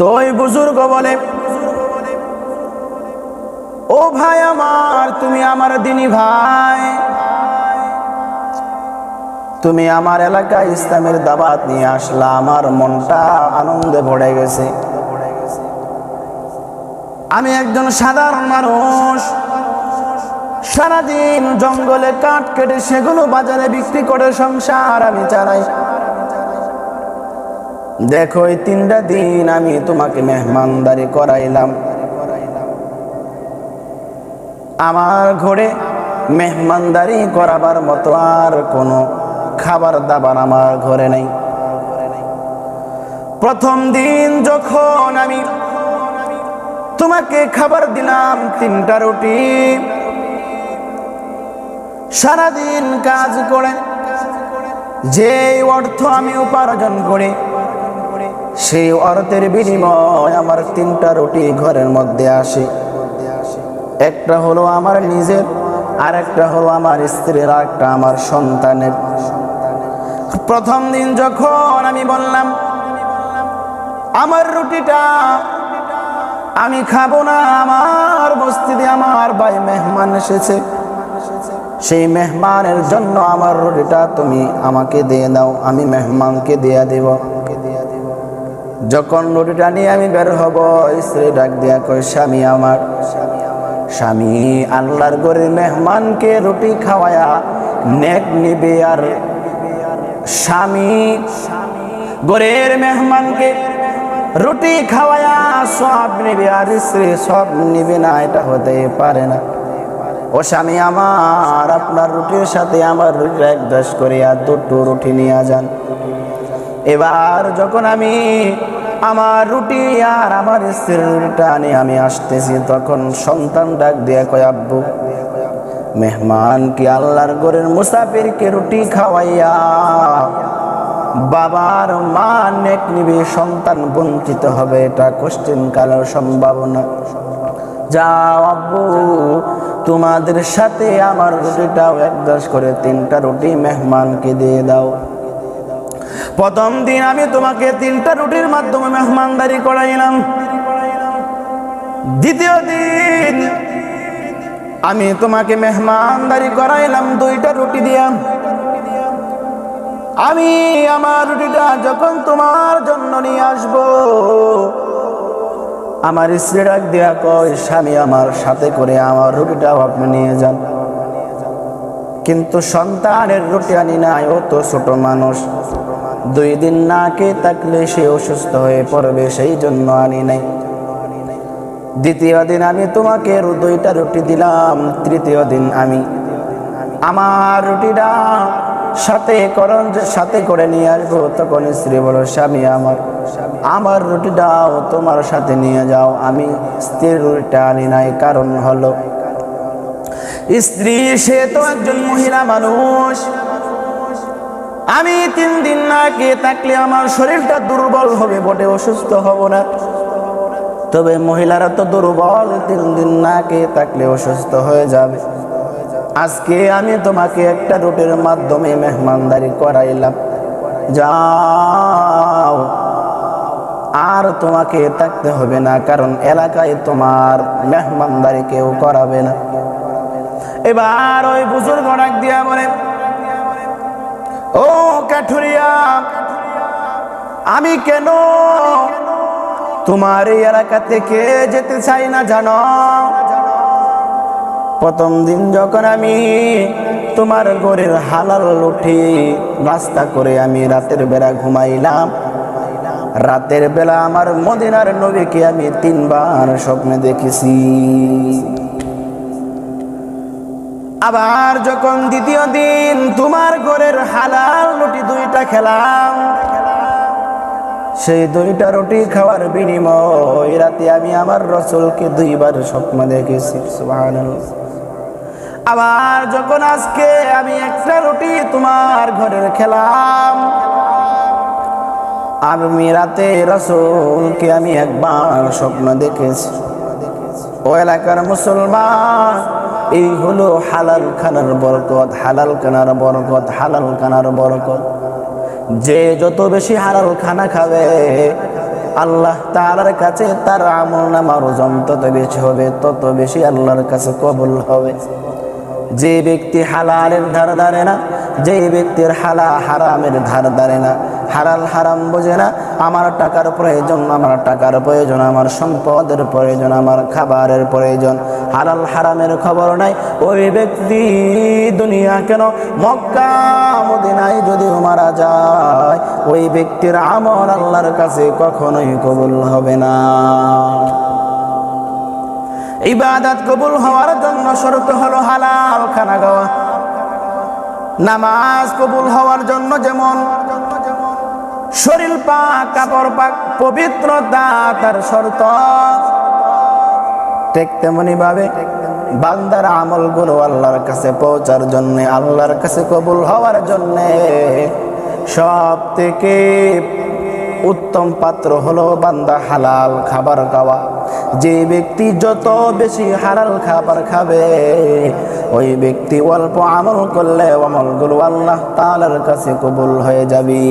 তো ওই বুজুর্গ বলে, ও ভাই আমার, তুমি আমার দিনী ভাই। তুমি আমার এলাকায় ইসলামের দাবাত নিয়ে আসলা, আমার মনটা আনন্দে ভরে গেছে। আমি একজন সাধারণ মানুষ। সারাদিন জঙ্গলে কাঠ কেটে সেগুলো বাজারে বিক্রি করে সংসার আমি চালাই। দেখো, এই তিনটা দিন আমি তোমাকে মেহমানদারি করাইলাম। আমার ঘরে মেহমানদারি করাবার মতো আর কোনো খাবার দাবার আমার ঘরে নেই। প্রথম দিন যখন আমি তোমাকে খাবার দিলাম, তিনটা রুটি, সারাদিন কাজ করে যে অর্থ আমি উপার্জন করি সেই অর্থের বিনিময় আমার তিনটা রুটি ঘরের মধ্যে আসে। একটা হলো আমার নিজের আর একটা হলো আমার স্ত্রীর আর একটা আমার সন্তানের। প্রথম দিন যখন আমি বললাম, আমার রুটিটা আমি খাব না, আমার বস্তিতে আমার ভাই মেহমান এসেছে। সেই মেহমানের জন্য আমার রুটিটা তুমি আমাকে দিয়ে দাও, আমি মেহমানকে দিয়ে দেব। যখন রুটিটা নিয়ে আমি বের হব, স্ত্রী ডাক দিয়া কয়, স্বামী আমার। স্বামী আল্লাহর গরের মেহমানকে রুটি খাওয়ায়া নেক নিবে আর স্বামী গরের মেহমানকে রুটি খাওয়ায়া সব নিবে আর স্ত্রী সব নিবে না, এটা হতে পারে না। ও স্বামী আমার, আপনার রুটির সাথে আমার এক দশ করে আর দুটো রুটি নিয়ে যান। এবার যখন আমি আমার রুটি আর আমার স্ত্রীর রুটিটা নিয়ে আমি আসতেছি, তখন সন্তান ডাক দিয়ে কয়, আব্বু, মেহমান কি আল্লাহর গরের মুসাফিরকে রুটি খাওয়াইয়া বাবার মা নেক নিবে, সন্তান বঞ্চিত হবে? এটা কোশ্চেন কালের সম্ভাবনা। যাও আব্বু, তোমাদের সাথে আমার রুটিটাও এক দশ করে তিনটা রুটি মেহমানকে দিয়ে দাও। প্রথম দিন আমি তোমাকে তিনটা রুটির মাধ্যমে মেহমানদারি করাইলাম। দ্বিতীয় দিন আমি তোমাকে মেহমানদারি করাইলাম দুইটা রুটি দিয়া। আমি আমার রুটিটা যখন তোমার জন্য নিয়ে আসব, আমার স্ত্রী ডাক দেয়া কয়, স্বামী, আমার সাথে করে আমার রুটিটাও আপনি নিয়ে যান। কিন্তু সন্তানের রুটি আনি নাই, ও তো ছোট মানুষ। দুই দিন না কে থাকলে সে অসুস্থ হয়ে পড়বে, সেই জন্য আনি নাই। দ্বিতীয় দিন আমি তোমাকে দুইটা রুটি দিলাম, তৃতীয় দিন আমি আমার রুটিটা সাথে করন সাথে করে নিয়ে আসব। তখন স্ত্রী বলো স্বামী আমার আমার রুটিটাও তোমার সাথে নিয়ে যাও। আমি স্ত্রীর রুটিটা আনি নাই, কারণ হলো স্ত্রী সে তো একজন মহিলা মানুষ। আমি তিন দিন না খেয়ে থাকলে আমার শরীরটা দুর্বল হবে, বটে, অসুস্থ হব না। তবে মহিলারা তো দুর্বল, তিন দিন না খেয়ে থাকলে অসুস্থ হয়ে যাবে। আজকে আমি তোমাকে একটা রুটির মাধ্যমে মেহমানদারি করাইলাম। যাও। আর তোমাকে থাকতে হবে না, কারণ এলাকায় তোমার মেহমানদারি কেউ করাবে না। এবার ওই বুজুর্গ ডাক দিয়া বলে ও কাঠুরিয়া, আমি কেন তোমার এই এলাকা থেকে যেতে চাই না জানো? প্রথম দিন যখন আমি তোমার ঘরের হালাল উঠি নাস্তা করে আমি রাতের বেলা ঘুমাইলাম, রাতের বেলা আমার মদিনার নবীকে আমি তিনবার স্বপ্নে দেখেছি। আবার যখন দ্বিতীয় দিন তোমার ঘরের হালাল রুটি দুইটা খেলাম, সেই দুইটা রুটি খাওয়ার বিনিময় রাতে আমি আমার রসুলকে দুইবার স্বপ্ন দেখেছি। আবার যখন আজকে আমি একটা রুটি তোমার ঘরের খেলাম, আমি রাতে রসুলকে আমি একবার স্বপ্ন দেখেছি ও এলাকার মুসলমান এই হলো হালাল খানার বরকত, হালাল খানার বরকত, হালাল খানার বরকত। যে যত বেশি হালাল খানা খাবে, আল্লাহ তাআলার কাছে তার আমল নামার ওজন তত বেশি হবে, তত বেশি আল্লাহর কাছে কবুল হবে। যে ব্যক্তি হালালের ধার ধারে না, যে ব্যক্তির হালা হারামের ধার ধারে না হারাল হারাম বোঝে না আমার টাকার প্রয়োজন, আমার টাকার প্রয়োজন, আমার সম্পদের প্রয়োজন, আমার খাবারের প্রয়োজন। হালাল হারামের খবর নাই, ওই ব্যক্তি দুনিয়া কেন? মক্কা যদি মারা যায়, ওই ব্যক্তির আমল আল্লাহর কাছে কখনোই কবুল হবে না। ইবাদত কবুল হওয়ার জন্য শর্ত হলো হালাল খানা খাওয়া। নামাজ কবুল হওয়ার জন্য যেমন শরীর পাক, কাপড় পাক, পবিত্রতা তার শর্ত। ঠিক তেমনি ভাবে বান্দার আমল আমলগুলো আল্লাহর কাছে পৌঁছার জন্যে, আল্লাহর কাছে কবুল হওয়ার জন্যে সব থেকে উত্তম পাত্র হলো বান্দা হালাল খাবার খাওয়া। যে ব্যক্তি যত বেশি হালাল খাবার খাবে, ওই ব্যক্তি অল্প আমল করলে আমলগুলো আল্লাহ তালার কাছে কবুল হয়ে যাবে।